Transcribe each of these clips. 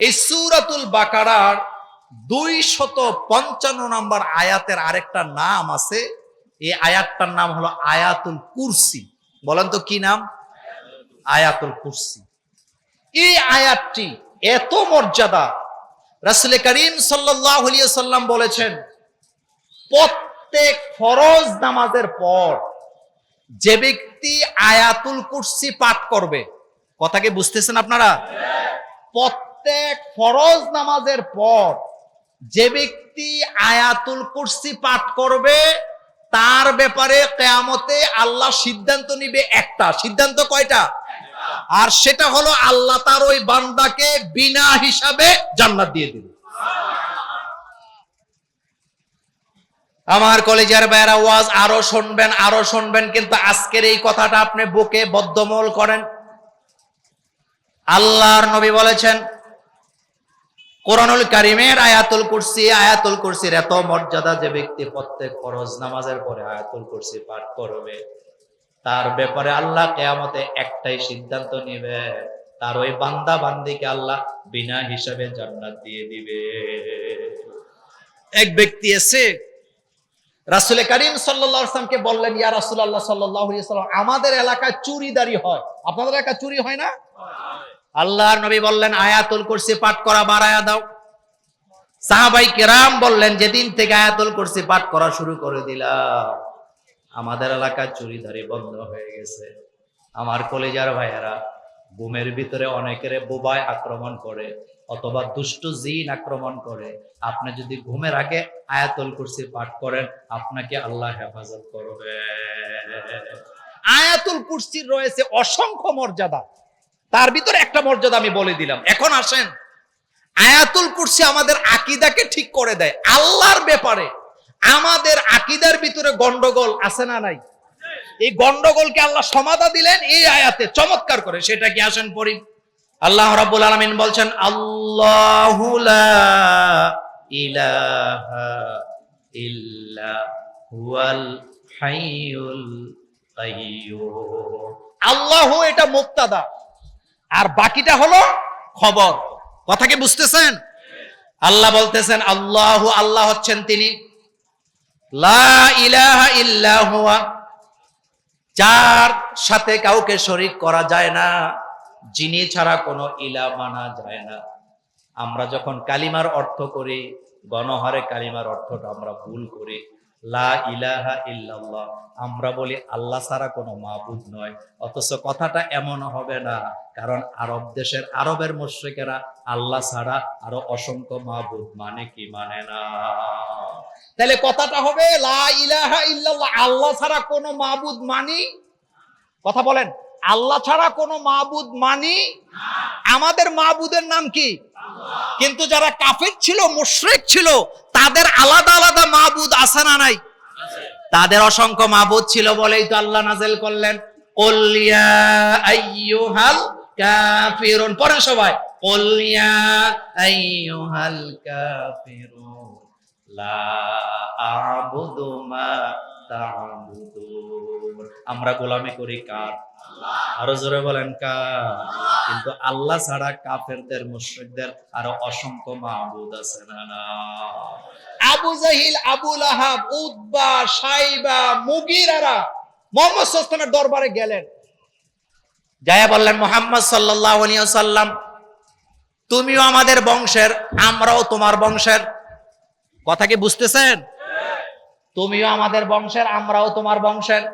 এই সুরাতুল বাকারার দুই শত পঞ্চান্ন নম্বর আয়াতের আরেকটা নাম আছে। এই আয়াতটার নাম হলো আয়াতুল কুরসি। বলেন তো কি নাম? আয়াতুল কুরসি। এই আয়াতটি এত মর্যাদা। রাসুল করিম সাল্লাম বলেছেন প্রত্যেক ফরজ নামাজের পর যে ব্যক্তি আয়াতুল কুরসি পাঠ করবে কথা কি বুঝতেছেন আপনারা? প্রত্যেক ফরজ নামাজের পর যে ব্যক্তি আয়াতুল কুরসি পাঠ করবে, তার ব্যাপারে কেয়ামতে আল্লাহ সিদ্ধান্ত নিবে একটা। সিদ্ধান্ত কয়টা? আর সেটা হলো আল্লাহ তার ওই বান্দাকে বিনা হিসাবে জান্নাত দিয়ে দিবে। আমার কলেজের বেড়া ওয়াজ আরও শুনবেন আরও শুনবেন, কিন্তু আজকের এই কথাটা আপনি বুকে বদ্ধমূল করেন। আল্লাহর নবী বলেছেন কোরআনুল কারিমের আয়াতুল কুরসি, আয়াতুল কুরসির এত মর্যাদা যে ব্যক্তি প্রত্যেক ফরজ নামাজের পরে আয়াতুল কুরসি পাঠ করবে, তার ব্যাপারে আল্লাহ কেয়ামতে একটাই সিদ্ধান্ত নিবে, তার ওই বান্দা বান্দিকে আল্লাহ বিনা হিসাবে জান্নাত দিয়ে দিবে। এক ব্যক্তি এসে রাসুল করিম সাল্লামকে বললেন, ইয়া রাসুল আল্লাহ সাল্লাম আমাদের এলাকায় চুরিদারি হয়। আপনাদের এলাকায় চুরি হয় না? আল্লাহর নবী বললেন, আয়াতুল কুরসি পাঠ করা বাড়ায়া দাও। সাহাবাই কেরাম বললেন, যেদিন থেকে আয়াতুল কুরসি পাঠ করা শুরু করে দিলাম, আমাদের এলাকায় চুরিদারি বন্ধ হয়ে গেছে। আমার কলেজার ভাইয়েরা বুমের ভিতরে অনেকের বোবায় আক্রমণ করে, অথবা দুষ্ট জিন আক্রমণ করে। আপনি যদি ঘুমের আগে আয়াতুল কুরসি পাঠ করেন, আপনাকে আল্লাহ হেফাজত করবে। আয়াতুল কুরসির রয়েছে অসংখ্য মর্যাদা। তার ভিতরে একটা মর্যাদা আমি বলে দিলাম। এখন আসেন, আয়াতুল কুরসি আমাদের আকিদাকে ঠিক করে দেয়। আল্লাহর ব্যাপারে আমাদের আকিদার ভিতরে গন্ডগোল আছে না নাই? এই গন্ডগোলকে আল্লাহ সমাধা দিলেন এই আয়াতে, চমৎকার করে। সেটা কি আসেন পড়ি। আল্লাহ রাব্বুল আলামিন বলছেন, আল্লাহু লা ইলাহা ইল্লা হুয়াল হাইয়ুল কাইয়্যুম আল্লাহু এটা মুক্তাদা। আর বাকিটা হলো খবর। কথা কি বুঝতেছেন? আল্লাহ বলতেছেন, আল্লাহু, আল্লাহ হচ্ছেন তিনি। যার সাথে কাউকে শরিক করা যায় না, যিনি ছাড়া কোনো ইলা মানা যায় না। আমরা যখন কালিমার অর্থ করি, গণহারে কালিমার অর্থটা আমরা ভুল করি। লা ইলাহা ইল্লাল্লাহ। আমরা বলি আল্লাহ ছাড়া কোনো মাহবুদ নয়, অথচ কথাটা এমন হবে না, কারণ আরব দেশের আরবের মুশ্রিকেরা আল্লাহ ছাড়া আরও অসংখ্য মাহবুদ মানে কি মানে না? তাহলে কথাটা হবে লা ইলাহা ইল্লাল্লাহ, আল্লাহ ছাড়া কোনো মাহবুদ মানি? কথা বলেন, আল্লাহ ছাড়া কোনো মাহবুদ মানি? আমাদের মাহবুদের নাম কি? কিন্তু যারা কাফের ছিল, মুশরিক ছিল, তাদের আলাদা আলাদা মাহবুদ আছে না নাই? তাদের অসংখ্য মাহবুদ ছিল বলেই তো আল্লাহ নাজেল করলেন। কুল আইয়ুহাল কাফিরুন। পড়েন সবাই। কুল আইয়ুহাল কাফিরুন। লা আ'বুদু মা তা'বুদুন আমরা গোলামি করি কার? আরও জোরে বলেন কার? কিন্তু আল্লাহ ছাড়া কাফেরদের, মুশরিকদের আরও অসংখ্য মাহবুদ আছে না আবু জাহিল, আবু লাহাব উদ্বা সাইবা, মুগিরারা মোহাম্মদ সাল্লামের দরবারে গেলেন। যায়া বললেন, মোহাম্মদ আলাইহি সাল্লাম তুমিও আমাদের বংশের, আমরাও তোমার বংশের। কথা কি বুঝতেছেন? তুমিও আমাদের বংশের, আমরাও তোমার বংশের।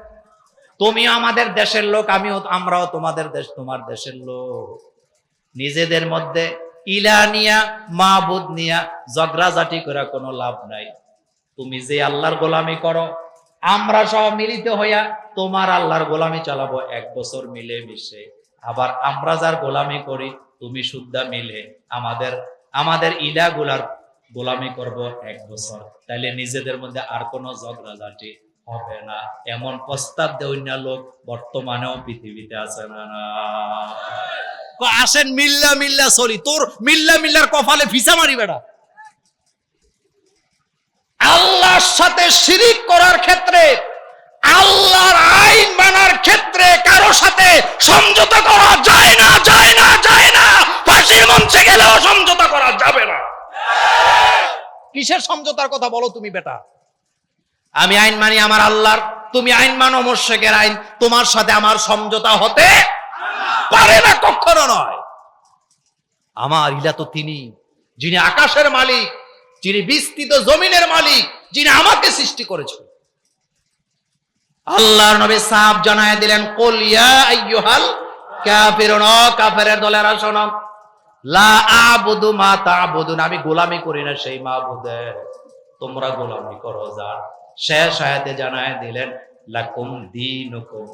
তুমিও আমাদের দেশের লোক, আমিও আমরাও তোমাদের দেশ, তোমার দেশের লোক। নিজেদের মধ্যে ইলা নিয়া মাহবুদ নিয়া ঝগড়াঝাটি করে কোনো লাভ নাই। তুমি যে আল্লাহর গোলামি করো, আমরা সব মিলিত হইয়া তোমার আল্লাহর গোলামি চালাবো এক বছর মিলে মিশে আবার আমরা যার গোলামি করি, তুমি শুদ্ধা মিলে। আমাদের আমাদের ইলা গুলার গোলামি করব এক বছর। তাইলে নিজেদের মধ্যে আর কোনো ঝগড়াঝাটি হবে না। এমন প্রস্তাব দেয় লোক বর্তমানেও পৃথিবীতে আছে না না। আসেন মিল্লা মিল্লা সরি তোর মিল্লা মিল্লার কপালে ফিসা মারি বেড়া। আল্লাহর সাথে শিরিক করার ক্ষেত্রে, আল্লাহর আইন মানার ক্ষেত্রে কারও সাথে সমঝোতা করা যায় না যায় না যায় না। ফাঁসির মঞ্চে গেলেও সমঝোতা করা যাবে না। কিসের সমঝোতার কথা বলো তুমি, বেটা? আমি আইন মানি আমার আল্লাহর, তুমি আইন মানো মোর্শেকের আইন, তোমার সাথে আমার সমঝোতা হতে পারে না, কখনো নয়। আমার ইলা তো তিনি, যিনি আকাশের মালিক, যিনি বিস্তৃত জমিনের মালিক, যিনি আমাকে সৃষ্টি করেছেন। আল্লাহর নবী সাহাব জানায় দিলেন, কুল ইয়া আইয়ুহাল কাফিরুন কাফেরের দলেরা, শোনো। লা মা আমি গোলামি করি না সেই মাবুদের তোমরা গোলামি করো, যার শেষ আয়াতে জানায় দিলেন, লাকুম দীনুকুম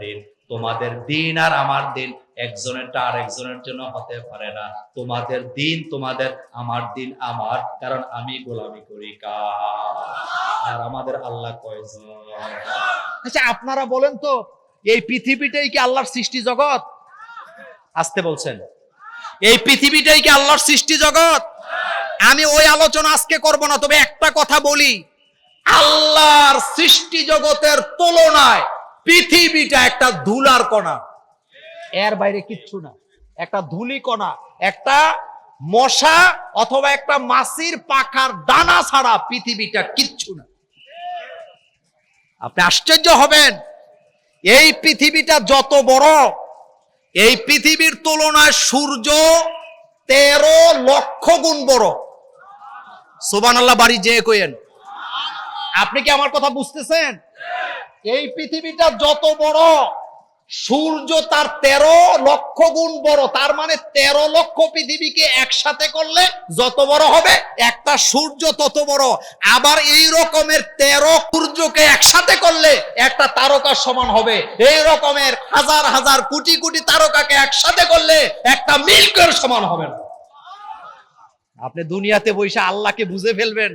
দিন। তোমাদের দিন আর আমার দিন একজনেরটা আর একজনের জন্য হতে পারে না। তোমাদের দিন, তোমাদের আমার দিন, আমার। কারণ আমি গোলামি করি কার? আর আমাদের আল্লাহ কয়জন? আচ্ছা আপনারা বলেন তো, এই পৃথিবীটাই কি আল্লাহর সৃষ্টি জগৎ? আসতে বলছেন। এই পৃথিবীটাই কি আল্লাহর সৃষ্টি জগৎ? আমি ওই আলোচনা আজকে করব না, তবে একটা কথা বলি। আল্লাহর সৃষ্টি জগতের তুলনায় পৃথিবীটা একটা ধুলার কণা। এর বাইরে কিচ্ছু না। একটা ধুলি কণা, একটা মশা অথবা একটা মাছির পাখার দানা ছাড়া পৃথিবীটা কিচ্ছু না। আপনি আশ্চর্য হবেন। এই পৃথিবীটা যত বড় এই পৃথিবীর তুলনায় সূর্য তেরো লক্ষ গুণ বড়। সোবান আল্লাহ বাড়ি যে কইেন আপনি কি আমার কথা বুঝতেছেন? এই পৃথিবীটা যত বড় সূর্য তার তেরো লক্ষ গুণ বড়। তার মানে তেরো লক্ষ পৃথিবীকে একসাথে করলে যত বড় হবে, একটা সূর্য তত বড়। আবার এই রকমের তেরো সূর্যকে একসাথে করলে একটা তারকার সমান হবে। এই রকমের হাজার হাজার কোটি কোটি তারকাকে একসাথে করলে একটা মিল্কের সমান হবে না। আপনি দুনিয়াতে বসে আল্লাহকে বুঝে ফেলবেন,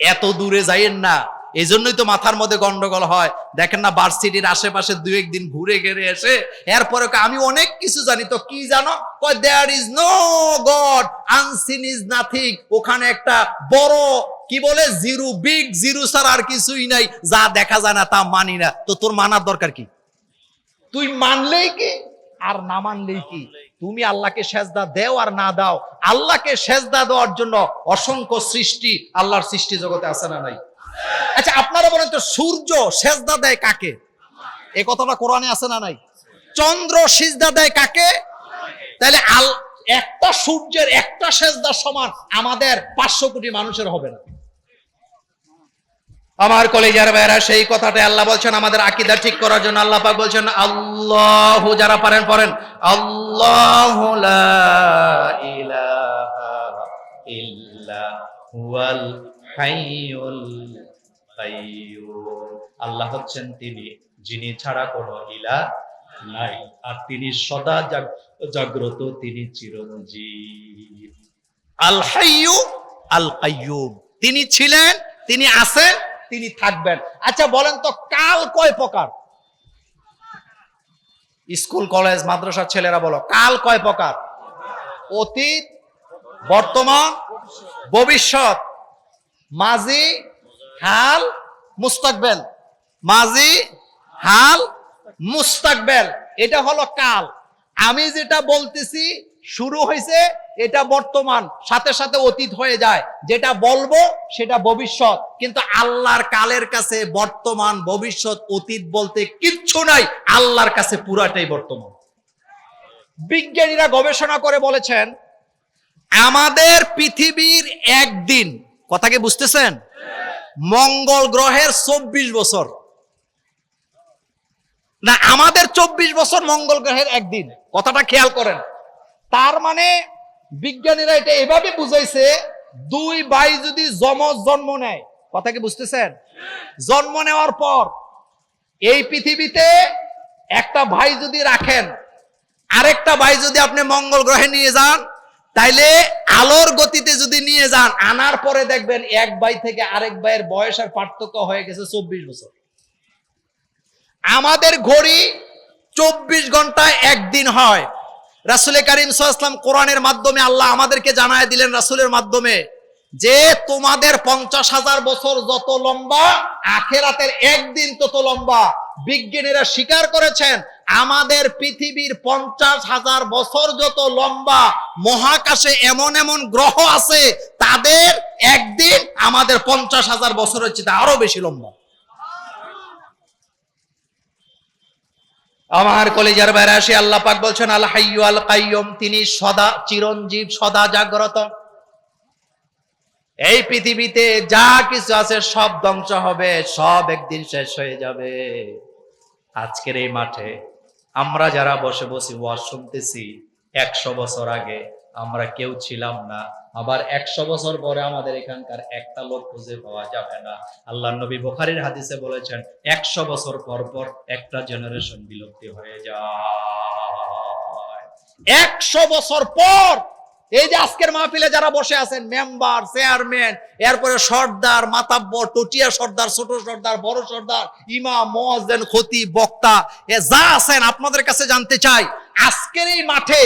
এত দূরে যাইয়েন না। এই জন্যই তো মাথার মধ্যে গন্ডগোল হয়। দেখেন না ভার্সিটির আশেপাশে দু একদিন ঘুরে ঘেরে এসে এরপরে আমি অনেক কিছু জানি, তো কি জানো? There is no god unseen is nothing ওখানে একটা বড়, কি বলে, জিরো বিগ জিরো ছাড়া আর কিছুই নাই। যা দেখা যায় না, তা মানি না। তো তোর মানার দরকার কি? তুই মানলেই কি, আর না মানলেই কি? তুমি আল্লাহকে সেজদা দেও আর না দাও। আল্লাহকে সেজদা দেওয়ার জন্য অসংখ্য সৃষ্টি আল্লাহর সৃষ্টি জগতে আছে না নাই? আচ্ছা আপনারা বলেন তো, সূর্য সেজদা দেয় কাকে? এই কথাটা কোরআনে আছে না নাই? চন্দ্র সিজদা দেয় কাকে? তাহলে আল, একটা সূর্যের একটা সেজদার সমান আমাদের পাঁচশো কোটি মানুষের হবে না। আমার কলেজের ভাইরা সেই কথাটা আল্লাহ বলছেন, আমাদের আকিদা ঠিক করার জন্য আল্লাহ পাক বলছেন, আল্লাহ, যারা পারেন, পড়েন। আল্লাহ হুয়াল আল্লাহ হচ্ছেন তিনি যিনি ছাড়া কোনো ইলা নাই আর তিনি সদা জাগ্রত তিনি চিরঞ্জীব আল হাইয়ু আল কাইয়ুম তিনি ছিলেন তিনি আছেন তিনি থাকবেন আচ্ছা বলেন তো কাল কয় প্রকার স্কুল কলেজ মাদ্রাসার ছেলেরা বলো কাল কয় প্রকার অতীত বর্তমান ভবিষ্যৎ মাঝি, হাল, মুস্তাকবেল। মাজি হাল, মুস্তাকবেল। এটা হলো কাল। আমি যেটা বলতেছি, শুরু হয়েছে এটা বর্তমান, সাথে সাথে অতীত হয়ে যায়। যেটা বলব, সেটা ভবিষ্যৎ। কিন্তু আল্লাহর কালের কাছে বর্তমান, ভবিষ্যৎ, অতীত বলতে কিচ্ছু নাই। আল্লাহর কাছে পুরাটাই বর্তমান। বিজ্ঞানীরা গবেষণা করে বলেছেন, আমাদের পৃথিবীর একদিন কথা কি বুঝতেছেন? মঙ্গল গ্রহের চব্বিশ বছর। না, আমাদের চব্বিশ বছর মঙ্গল গ্রহের একদিন। কথাটা খেয়াল করেন। তার মানে বিজ্ঞানীরা এটা এভাবে বুঝাইছে, দুই ভাই যদি যমজ জন্ম নেয়, কথা কি বুঝতেছেন? জন্ম নেওয়ার পর এই পৃথিবীতে একটা ভাই যদি রাখেন, আরেকটা ভাই যদি আপনি মঙ্গল গ্রহে নিয়ে যান তাইলে আলোর গতিতে যদি নিয়ে যান, আনার পরে দেখবেন এক ভাই থেকে আরেক ভাইয়ের বয়সের পার্থক্য হয়ে গেছে চব্বিশ বছর। আমাদের ঘড়ি চব্বিশ ঘন্টায় একদিন হয়। রাসুল করিম সাল্লাম কোরআনের মাধ্যমে আল্লাহ আমাদেরকে জানায় দিলেন, রাসুলের মাধ্যমে। যে তোমাদের পঞ্চাশ হাজার বছর যত লম্বা, আখেরাতের একদিন তত লম্বা। বিজ্ঞানীরা স্বীকার করেছেন, আমাদের পৃথিবীর পঞ্চাশ হাজার বছর যত লম্বা, মহাকাশে এমন এমন গ্রহ আছে, তাদের একদিন আমাদের পঞ্চাশ হাজার বছরের চেয়ে আরও বেশি লম্বা। আমার কলেজার বাইরে আসে আল্লাহ পাক বলছেন, আল হাইয়ু আল কাইয়ুম তিনি সদা চিরঞ্জীব, সদা জাগ্রত। এই পৃথিবীতে যা কিছু আছে সব ধ্বংস হবে, সব একদিন শেষ হয়ে যাবে। আজকের এই মাঠে আমরা যারা বসে বসে ওয়াজ শুনতেছি, একশো বছর আগে আমরা কেউ ছিলাম না। আবার একশো বছর পরে আমাদের এখানকার একটা লোক খুঁজে পাওয়া যাবে না। আল্লাহ নবী বোখারির হাদিসে বলেছেন, একশো বছর পর পর একটা জেনারেশন বিলুপ্তি হয়ে যায়। একশো বছর পর এই যে আজকের মাহফিলে যারা বসে আছেন, মেম্বার, চেয়ারম্যান, এরপরে সর্দার, মাতাব্বর, টটিয়া সর্দার, ছোট সর্দার, বড় সর্দার, ইমাম, মোয়াজ্জেন, খতি, বক্তা, এ যা আছেন আপনাদের কাছে জানতে চাই, আজকের এই মাঠে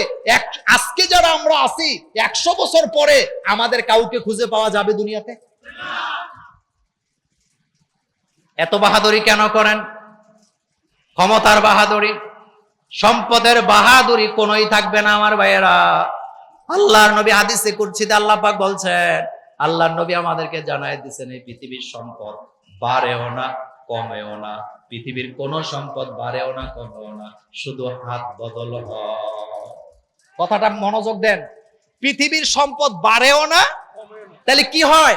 আজকে যারা আমরা আছি, একশো বছর পরে আমাদের কাউকে খুঁজে পাওয়া যাবে দুনিয়াতে? এত বাহাদুরি কেন করেন? ক্ষমতার বাহাদুরি, সম্পদের বাহাদুরি কোনোই থাকবে না, আমার ভাইয়েরা। আল্লাহর নবী হাদিসে কুরসিতে আল্লাহ পাক বলছেন, আল্লাহর নবী আমাদেরকে জানাই দিচ্ছেন এই পৃথিবীর সম্পদ। বাড়েও না, কমেও না। পৃথিবীর কোন সম্পদ বাড়েও না, কমেও না। শুধু হাত বদল কথাটা মনোযোগ দেন। পৃথিবীর সম্পদ বাড়েও না, তাহলে কি হয়?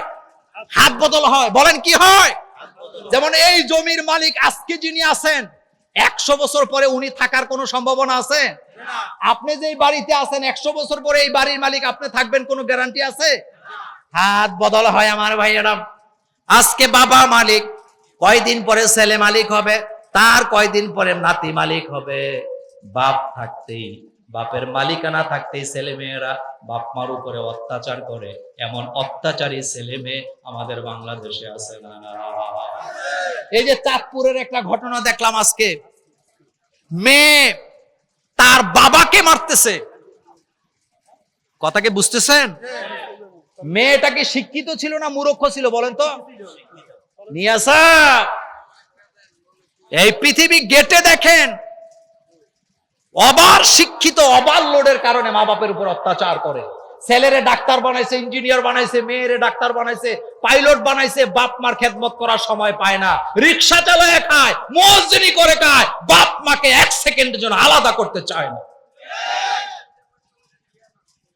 হাত বদল হয়। বলেন কি হয়? যেমন এই জমির মালিক আজকে যিনি আছেন, একশো বছর পরে উনি থাকার কোনো সম্ভাবনা আছে? আপনি যে বাড়িতে আছেন, একশো বছর পরে এই বাড়ির মালিক আপনি থাকবেন, কোনো গ্যারান্টি আছে? হাত বদল হয় আমার ভাইয়েরা। আজকে বাবা মালিক, কয়দিন পরে ছেলে মালিক হবে? তার কয়দিন পরে নাতি মালিক হবে? বাপ থাকতেই, বাপের মালিকানা থাকতেই ছেলে মেয়েরা বাপ মার উপরে অত্যাচার করে। এমন অত্যাচারী ছেলে মেয়ে আমাদের বাংলাদেশে আছে না? এই যে চাঁদপুরের একটা ঘটনা দেখলাম আজকে। মেয়ে তার বাবাকে মারতেছে। কথাকে বুঝতেছেন? মেয়েটাকে শিক্ষিত ছিল না মূরক্ষ ছিল বলেন তো? নিয়াসা এই পৃথিবী গেটে দেখেন, অবার শিক্ষিত অবার লোডের কারণে মা বাপের উপর অত্যাচার করে। ছেলেরে ডাক্তার বানাইছে, ইঞ্জিনিয়ার বানাইছে, মেয়েরে ডাক্তার বানাইছে, পাইলট বানাইছে, বাপ মার খেদমত করার সময় পায় না। রিক্সা চালায় খায় মজনি করে খায়, বাপ মাকে এক সেকেন্ডের জন্য আলাদা করতে চায় না।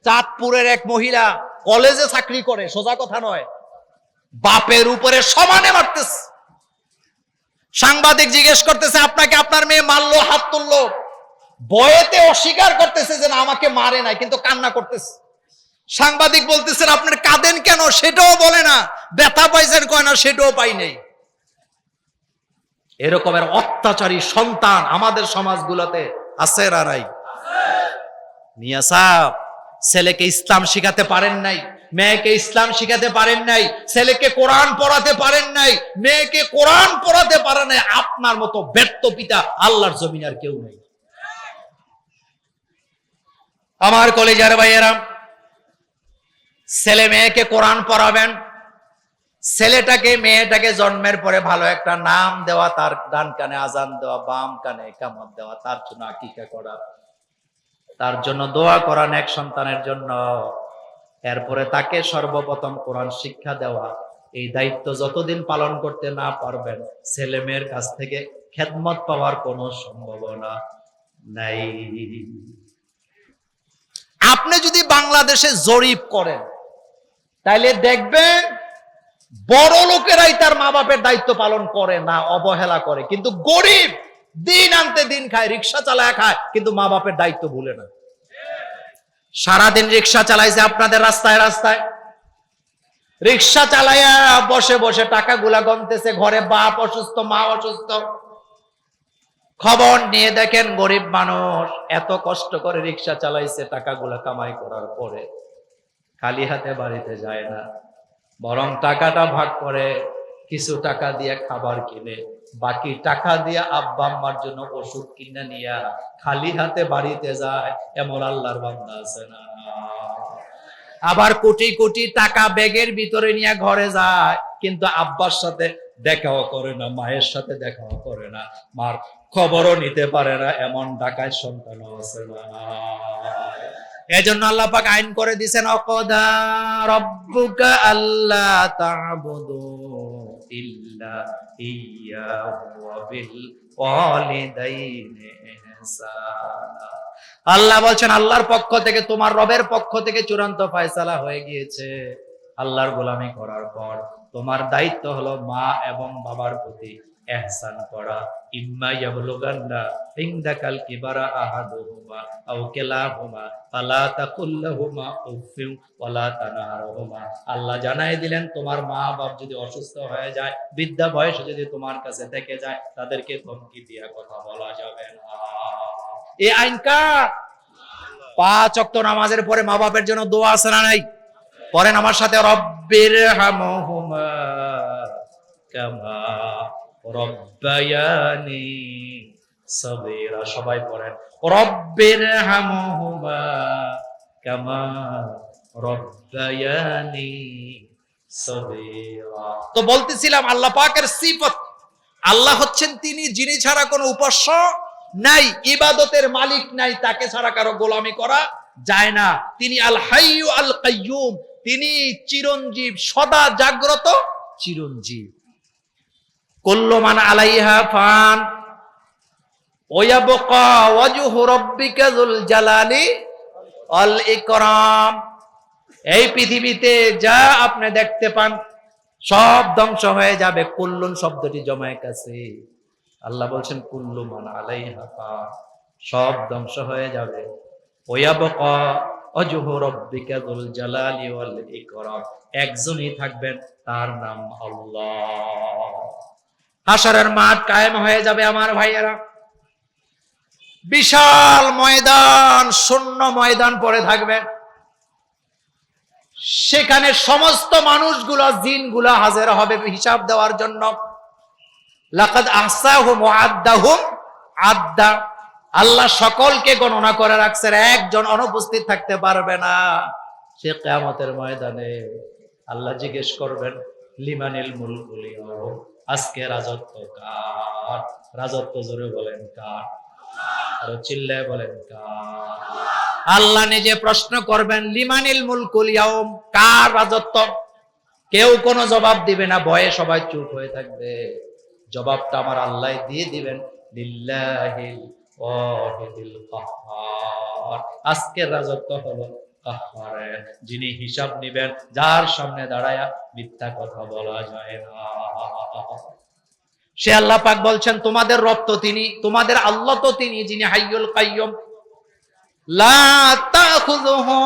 চাঁদপুরের এক মহিলা কলেজে চাকরি করে, সোজা কথা নয়, বাপের উপরে সমানে মারতেছে। সাংবাদিক জিজ্ঞেস করতেছে, আপনাকে আপনার মেয়ে মারলো, হাত তুললো। বয়েতে অস্বীকার করতেছে যে না, আমাকে মারে নাই, কিন্তু কান্না করতেছে। সাংবাদিক বলতেছেন, আপনার কাঁদেন কেন? সেটাও বলে না। ব্যথা পাইছেন কয় না? সেটাও পাই নেই। এরকমের অত্যাচারী সন্তান আমাদের সমাজগুলোতে আছে মিয়া সাহ ছেলেকে ইসলাম শিখাতে পারেন নাই, মেয়েকে ইসলাম শিখাতে পারেন নাই, ছেলেকে কোরআন পড়াতে পারেন নাই, মেয়েকে কোরআন পড়াতে পারেন নাই, আপনার মতো ব্যর্থ পিতা আল্লাহর জমিন আর কেউ নেই। আমার কলেজ কলেজার ভাইয়েরা ছেলে মেয়েকে কোরআন পড়াবেন। ছেলেটাকে, মেয়েটাকে জন্মের পরে ভালো একটা নাম দেওয়া, তার ডান কানে আজান দেওয়া, বাম কানে কামত দেওয়া, তার জন্য আকিকা করা। তার জন্য দোয়া করান এক সন্তানের জন্য। এরপরে তাকে সর্বপ্রথম কোরআন শিক্ষা দেওয়া। এই দায়িত্ব যতদিন পালন করতে না পারবেন, ছেলে মেয়ের কাছ থেকে খেদমত পাওয়ার কোনো সম্ভাবনা নাই। আপনি যদি বাংলাদেশে জরিপ করেন তাইলে দেখবেন বড় লোকেরাই তার মা বাপের দায়িত্ব পালন করে না, অবহেলা করে। কিন্তু গরিব দিন আনতে দিন খায়, রিক্সা চালায় খায়, কিন্তু মা বাপের দায়িত্ব ভুলে না। সারাদিন রিক্সা চালাইছে আপনাদের রাস্তায় রাস্তায়। রিক্সা চালাইয়া বসে বসে টাকা গুলা গনতেছে, ঘরে বাপ অসুস্থ, মা অসুস্থ। খবর নিয়ে দেখেন গরিব মানুষ এত কষ্ট করে রিক্সা চালাইছে, টাকাগুলা কামাই করার পরে। খালি হাতে বাড়িতে যায় না। বরং টাকাটা ভাগ করে কিছু টাকা দিয়ে খাবার কিনে, বাকি টাকা দিয়ে আব্বা আম্মার জন্য ওষুধ কিনে নিয়ে খালি হাতে বাড়িতে যায়, এমন আল্লাহর বান্দা আছে না। আবার কোটি কোটি টাকা ব্যাগের ভিতরে নিয়ে ঘরে যায়, কিন্তু আব্বার সাথে দেখাও করে না, মায়ের সাথে দেখাও করে না। মার খবরও নিতে পারে না, এমন ডাকায় সন্তান আছে না। এজন্য আল্লাহ পাক আইন করে দিছেন, অকদা রব্বুকা আল্লাহ তা'বুদু ইল্লা ইয়্যাহু ওয়া বিল ওয়ালিদাইনি ইহসানা। আল্লাহ বলছেন, আল্লাহর পক্ষ থেকে, তোমার রবের পক্ষ থেকে চূড়ান্ত ফয়সালা হয়ে গিয়েছে। আল্লাহর গোলামি করার পর তোমার দায়িত্ব হলো মা এবং বাবার প্রতি। এহসান করা ইম্মা ইয়াবলুগান্না কিবারা আহাদুহুমা আও কিলাহুমা, ফালা তাকুল্লাহুমা ওয়ালা তানহারহুমা। আল্লাহ জানাই দিলেন, তোমার মা বাপ যদি অসুস্থ হয়ে যায় যদি তোমার কাছে থেকে যায়, তাদেরকে ধমকি দিয়া কথা বলা যাবে না। এই আইন কার নামাজের পরে মা বাপের জন্য দোয়া আছে না নাই? পড়েন আমার সাথে রব্বির হামহুমা কামা রব্বায়ানি সগীরা, সবাই পড়েন। রব্বির হামহুমা কামা রব্বায়ানি সগীরা। তো বলতেছিলাম, আল্লাহ পাকের সিফত। আল্লাহ হচ্ছেন তিনি, যিনি ছাড়া কোনো উপাস্য নাই, ইবাদতের মালিক নাই, তাকে ছাড়া কারও গোলামি করা যায় না। তিনি আল হাইয়ু আল কাইয়ুম, তিনি চিরঞ্জীব, সদা জাগ্রত চিরঞ্জীব। কুল্লুমান আলাইহা ফান। ওয়াবকা ওয়াজহু এই পৃথিবীতে যা আপনি দেখতে পান, সব ধ্বংস হয়ে যাবে। কুল্লুন শব্দটি জমায় কাছে। আল্লাহ বলছেন, কুল্লু মান আলাইহা সব ধ্বংস হয়ে যাবে। ওয়াবকা অজহ রব্বিকা যুল জালালি ওয়াল ইকরাম। একজনই থাকবেন, তার নাম আল্লাহ। হাসরের মাঠ কায়েম হয়ে যাবে আমার ভাইয়েরা। বিশাল ময়দান, শূন্য ময়দান পড়ে থাকবে। সেখানে সমস্ত মানুষগুলো, জিনগুলো হাজির হবে হিসাব দেওয়ার জন্য। লাকাদ আহসাহুম ওয়া আদ্দা। আল্লাহ সকলকে গণনা করে রাখছে একজন অনুপস্থিত থাকতে পারবে না। সে কেয়ামতের ময়দানে আল্লাহ জিজ্ঞেস করবেন, লিমানিল মুলকুল আজকে রাজত্ব কার? রাজত্ব জোরে বলেন কার? আরও চিল্লায় বলেন কার? আল্লাহ নিজে প্রশ্ন করবেন, লিমানিল মুলকুল ইয়াউম, কার রাজত্ব? কেউ কোনো জবাব দিবে না, ভয়ে সবাই চুপ হয়ে থাকবে। জবাবটা আমার আল্লাহ দিয়ে দিবেন, লিল্লাহিল ওয়াহিদিল কাহ্হার আজকের রাজত্ব হলো যিনি হিসাব নিবেন, যার সামনে দাঁড়ায়া মিথ্যা কথা বলা যায় না। সে আল্লাহ পাক বলছেন, তোমাদের রব তো তিনি, তোমাদের আল্লাহ তো তিনি, যিনি হাইয়ুল কাইয়ুম। লা তাখুযুহু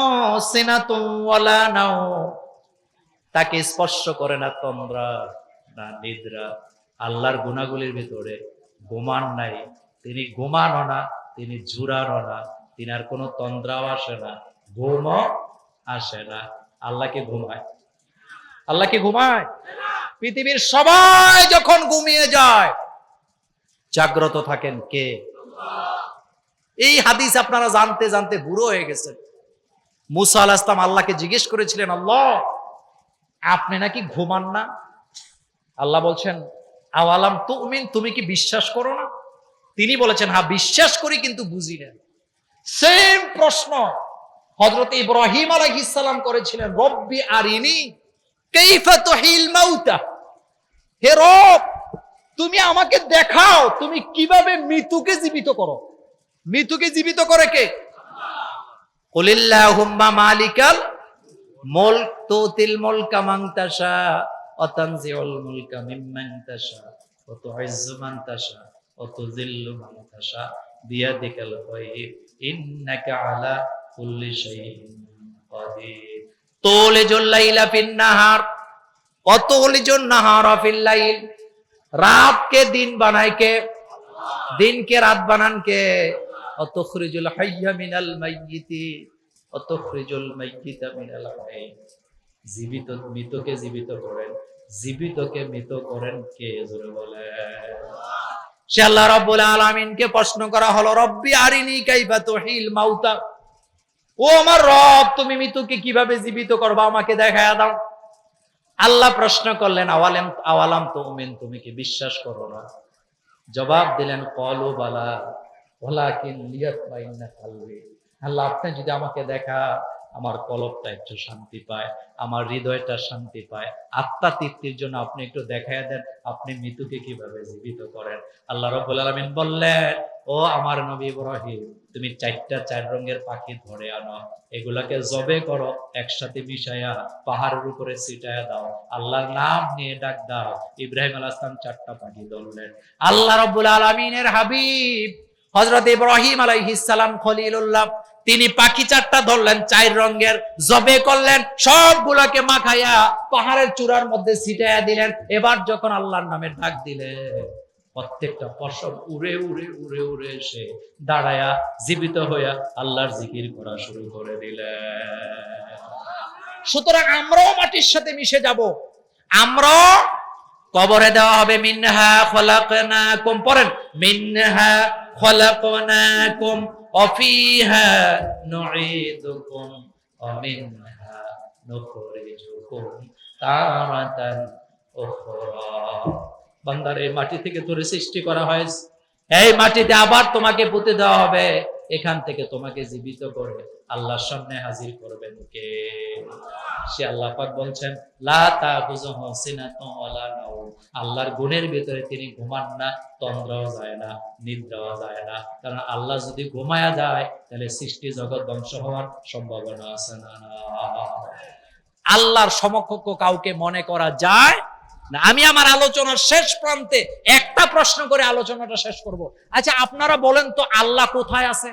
সিনাতুন ওয়ালা নাওম। তাকে স্পর্শ করে না তন্দ্রা না নিদ্রা। আল্লাহর গুণাগুলির ভিতরে গোমান নাই। তিনি ঘুমানো না, তিনি জুড়ানো না তিনি আর কোনো তন্দ্রাও আসে না। ঘুমও আসে না। আল্লাহকে ঘুমায়? আল্লাহকে ঘুমায়? পৃথিবীর সবাই যখন ঘুমিয়ে যায়, জাগ্রত থাকেন কে? এই হাদিস আপনারা জানতে জানতে বুড়ো হয়ে গেছেন। মুসা আল ইসলাম আল্লাহকে জিজ্ঞেস করেছিলেন, আল্লাহ, আপনি নাকি ঘুমান না? আল্লাহ বলছেন, আওয়ালাম তুমিন, তুমি কি বিশ্বাস করো না? তিনি বলেছেন হ্যাঁ বিশ্বাস করি কিন্তু বুঝি না। সেম প্রশ্ন। হজরত ইব্রাহিম আলাইহিসসালাম করেছিলেন, রব্বি আরিনি হে রব, তুমি আমাকে দেখাও, তুমি কীভাবে মৃত্যুকে জীবিত করো? মৃত্যুকে জীবিত করে কে? কুলিল্লাহুম্মা মালিকাল মুলক, তুতিল মুলকা মান তাশা, ওয়া তানজিউল মুলকা মিম্মান তাশা, ওয়া তুইজ্জু মান তাশা, ওয়া তুযিল্লু মান তাশা ইন্নাকা আলা কুল্লি শাইইন নাহার দিন কে? দিনকে রাত বানান কে? হাইয়া মিনাল মাইয়িতি মাইয়িতা মিনাল হাই জীবিত, মৃতকে জীবিত করেন, জীবিতকে মৃত করেন কে জোরে বলে? সে আল্লাহ রাব্বুল আলামিনকে প্রশ্ন করা হলো, রব্বি আরিনি কাইফা তুহিল মাউতা। ও আমার রব, তুমি মৃত্যুকে কীভাবে জীবিত করবা আমাকে দেখায়া দাও। আল্লাহ প্রশ্ন করলেন আওয়ালাম আওয়ালাম তো উমেন তুমি কি বিশ্বাস করো না? জবাব দিলেন, কলু বালা, ওলাকিন লিয়াত মাইন্না কালবি। আল্লাহ, আপনি যদি আমাকে দেখা, আমার কলবটা একটু শান্তি পায়, আমার হৃদয়টা শান্তি পায়, আত্মা তৃপ্তির জন্য আপনি একটু দেখায় দেন, আপনি মৃত্যুকে কীভাবে জীবিত করেন? আল্লাহ রব্বুল আলামিন বললেন ও আমার নবী ইব্রাহিম, তুমি চারটা চার রঙের পাখি ধরে আনো। এগুলাকে জবে করো, একসাথে মিশায়া পাহাড়ের উপরে ছিটায়া দাও। আল্লাহর নাম নিয়ে ডাক দাও। ইব্রাহিম আলাইহিস সালাম চারটা পাখি ধরলেন। আল্লাহ রব্বুল আলামিনের হাবিব, হযরত ইব্রাহিম আলাইহিস সালাম খলিলুল্লাহ, তিনি পাখি চারটা ধরলেন, চার রঙের জবে করলেন, সবগুলাকে মাখাইয়া পাহাড়ের চূড়ার মধ্যে ছিটাইয়া দিলেন। এবার যখন আল্লাহর নামে ডাক দিলেন প্রত্যেকটা ফসল উড়ে উড়ে উড়ে উড়ে এসে দাঁড়ায়া জীবিত হইয়া আল্লাহর জিকির করা শুরু করে দিলেন সুতরাং আমরাও মাটির সাথে মিশে যাব। আমরাও কবরে দেওয়া হবে, মিনহা খলাকনাকুম। পড়েন, মিনহা খলাকনাকুম অফিহা নুঈদুকুম অমিনহা নুখরিজুকুম তারাতান উখরা। বান্দার এই মাটি থেকে তোরে সৃষ্টি করা হয়েছে। এই মাটিতে আবার তোমাকে পুঁতে দেওয়া হবে। এখান থেকে তোমাকে জীবিত করে আল্লাহর সামনে হাজির করবেন কে সে আল্লাহ পাক বলছেন, লা আল্লাহর গুণের ভিতরে তিনি ঘুমান না, তন্দ্রাও যায় না, নিদ্রাও যায় না। কারণ আল্লাহ যদি ঘুমায়া যায়, তাহলে সৃষ্টি জগৎ ধ্বংস হওয়ার সম্ভাবনা আছে না। আল্লাহর সমকক্ষ কাউকে মনে করা যায় না আমি আমার আলোচনার শেষ প্রান্তে একটা প্রশ্ন করে আলোচনাটা শেষ করব। আচ্ছা আপনারা বলেন তো আল্লাহ কোথায় আছে?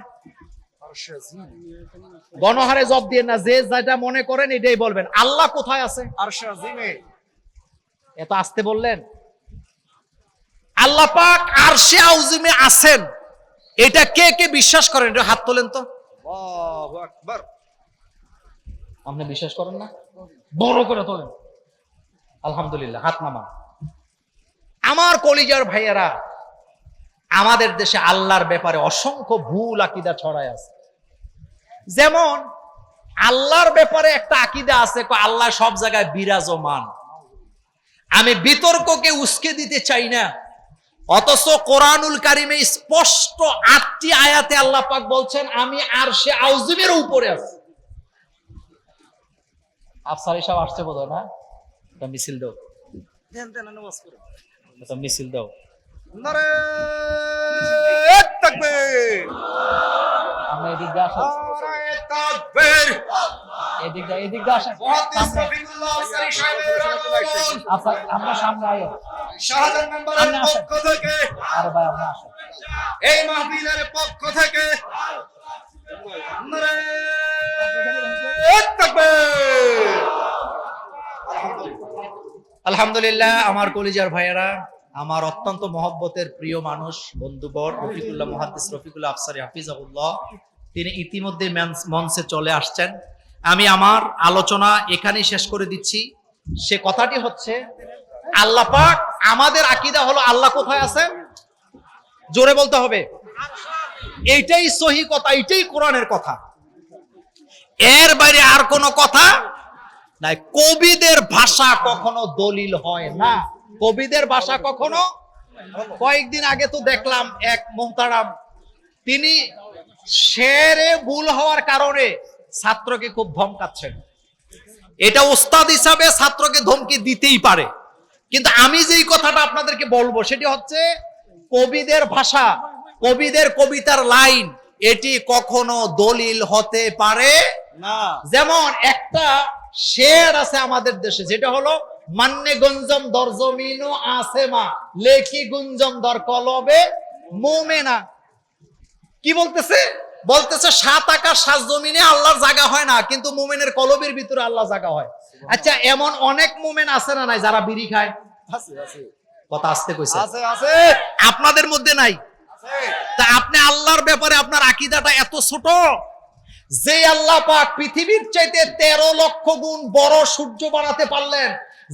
গণহারে জব দিয়ে না যে যেটা মনে করেন এটাই বলবেন। আল্লাহ কোথায় আছে? এত আসতে বললেন? আল্লাহ পাক আরশে আউজিমে আছেন। এটা কে কে বিশ্বাস করেন? এটা হাত তোলেন তো। আপনি বিশ্বাস করেন না? বড় করে তোলেন। আলহামদুলিল্লাহ, হাত নামান। আমার কলিজার ভাইয়েরা, আমাদের দেশে আল্লাহর ব্যাপারে অসংখ্য ভুল আকিদা ছড়ায় আছে। যেমন, আল্লাহর ব্যাপারে একটা আকিদা আছে আল্লাহ সব জায়গায় বিরাজমান। আমি বিতর্ককে উস্কে দিতে চাই না, অথচ কোরআনুল কারিমে স্পষ্ট আটটি আয়াতে আল্লাহ পাক বলছেন, আমি আর সে আউজিমের উপরে আছি। আফসার সব আসছে বোধ না? এটা মিছিল দাও। এটা মিছিল দাও। আমরা এদিক দিয়ে এদিক দিয়ে এদিক দিয়ে আসেন আচ্ছা আমরা সামনে আয়। শাহজাহান মেম্বারের পক্ষ থেকে। আরে ভাই আমরা এই মাহফিলের পক্ষ থেকে। নারায়ে তাকবীর আলহামদুলিল্লাহ, আমার কলিজার ভাইয়েরা, আমার অত্যন্ত মহব্বতের প্রিয় মানুষ বন্ধুবর রফিকুল্লাহ মহাদিস রফিকুল্লাহ আফসারি, হাফিজাহুল্লাহ, তিনি ইতিমধ্যে মঞ্চে চলে আসছেন। আমি আমার আলোচনা এখানেই শেষ করে দিচ্ছি। সে কথাটি হচ্ছে, আল্লাহ পাক আমাদের আকিদা হলো আল্লাহ কোথায় আছেন জোরে বলতে হবে। এইটাই সহি কথা, এইটাই কোরআনের কথা। এর বাইরে আর কোনো কথা নাই কবিদের ভাষা কখনো দলিল হয় না। কবিদের ভাষা কখনো? কয়েকদিন আগে তো দেখলাম এক মোহতারাম তিনি শেরে ভুল হওয়ার কারণে ছাত্রকে খুব ধমকাচ্ছেন। এটা ওস্তাদ হিসাবে ছাত্রকে ধমকি দিতেই পারে। কিন্তু আমি যেই কথাটা আপনাদেরকে বলব সেটি হচ্ছে কবিদের ভাষা কবিদের কবিতার লাইন এটি কখনো দলিল হতে পারে না। যেমন একটা শের আছে আমাদের দেশে যেটা হলো মান্নে গুঞ্জম দর জমিনু আসেমা লেখি গুঞ্জম দর কলবে মোমেনা। কি বলতেছে? বলতেছে সাত আকাশ সাত জমিনে আল্লাহর জায়গা হয় না কিন্তু মোমেনের কলবের ভিতরে আল্লাহ জায়গা হয়। আচ্ছা এমন অনেক মোমেন আছে না নাই যারা বিড়ি খায়? কথা আসতে কইছে। আছে আছে। আপনাদের মধ্যে নাই? আছে। তা আপনি আল্লাহর ব্যাপারে আপনার আকিদাটা এত ছোট যে আল্লাহ পাক পৃথিবীর চাইতে তেরো লক্ষ গুণ বড় সূর্য বানাতে পারলেন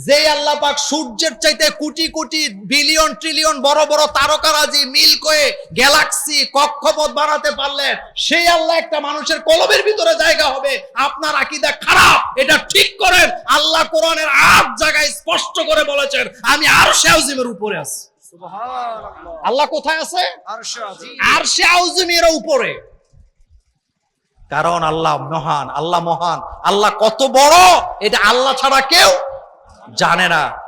যে আল্লাহ পাক সূর্যের চাইতে কোটি কোটি বিলিয়ন ট্রিলিয়ন বড় বড় তারকারাজি মিল্কওয়ে গ্যালাক্সি কক্ষপথ বানাতে পারলেন সেই আল্লাহ একটা মানুষের কলবের ভিতরে জায়গা হবে। আপনার আকীদা খারাপ এটা ঠিক করেন। আল্লাহ কোরআনের আট জায়গায় স্পষ্ট করে বলেছেন আমি আর শাউজিমের উপরে আছি। সুবহানাল্লাহ। আল্লাহ কোথায় আছে? আরশ আর আউজিমের উপরে। কারণ আল্লাহ মহান আল্লাহ মহান আল্লাহ কত বড় এটা আল্লাহ ছাড়া কেউ জানে না।